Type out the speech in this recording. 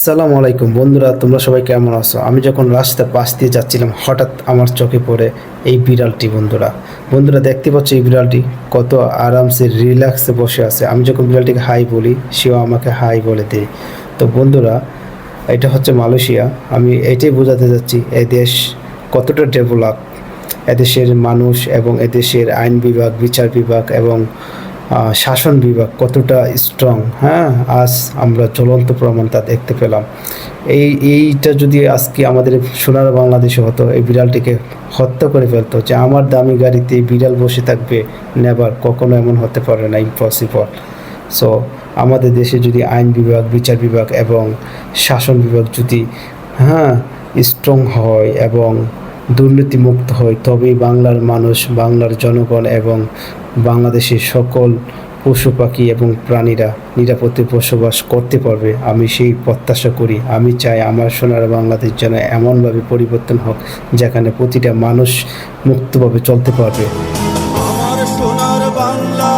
আসসালামু আলাইকুম। বন্ধুরা, তোমরা সবাই কেমন আছো? আমি যখন রাস্তার পাশ দিয়ে যাচ্ছিলাম, হঠাৎ আমার চোখে পড়ে এই বিড়ালটি, বন্ধুরা। বন্ধুরা, দেখতে পাচ্ছ এই বিড়ালটি কত আরামসে রিল্যাক্সে বসে আছে। আমি যখন বিড়ালটিকে হাই বলি, সেও আমাকে হাই বলে দেয়। তো বন্ধুরা, এটা হচ্ছে মালয়েশিয়া। আমি এটাই বোঝাতে যাচ্ছি এই দেশ কতটা ডেভেলপ এদেশের মানুষ এবং এদেশের আইন বিভাগ, বিচার বিভাগ এবং শাসন বিভাগ কতটা স্ট্রং হ্যাঁ? আজ আমরা জ্বলন্ত প্রমাণ তা দেখতে পেলাম। এই, এইটা যদি আজকে আমাদের সোনার বাংলাদেশে হতো, এই বিড়ালটিকে হত্যা করে ফেলতো যে আমার দামি গাড়িতে বিড়াল বসে থাকবে নেবার কখনো এমন হতে পারে না ইম্পসিবল সো আমাদের দেশে যদি আইন বিভাগ, বিচার বিভাগ এবং শাসন বিভাগ যদি হ্যাঁ স্ট্রং হয় এবং দুর্নীতিমুক্ত হয়, তবেই বাংলার মানুষ, বাংলার জনগণ এবং বাংলাদেশের সকল পশু পাখি এবং প্রাণীরা নিরাপদে বসবাস করতে পারবে। আমি সেই প্রত্যাশা করি। আমি চাই আমার সোনার বাংলাদেশ যেন এমনভাবে পরিবর্তন হোক যেখানে প্রতিটা মানুষ মুক্তভাবে চলতে পারবে। আমার সোনার বাংলা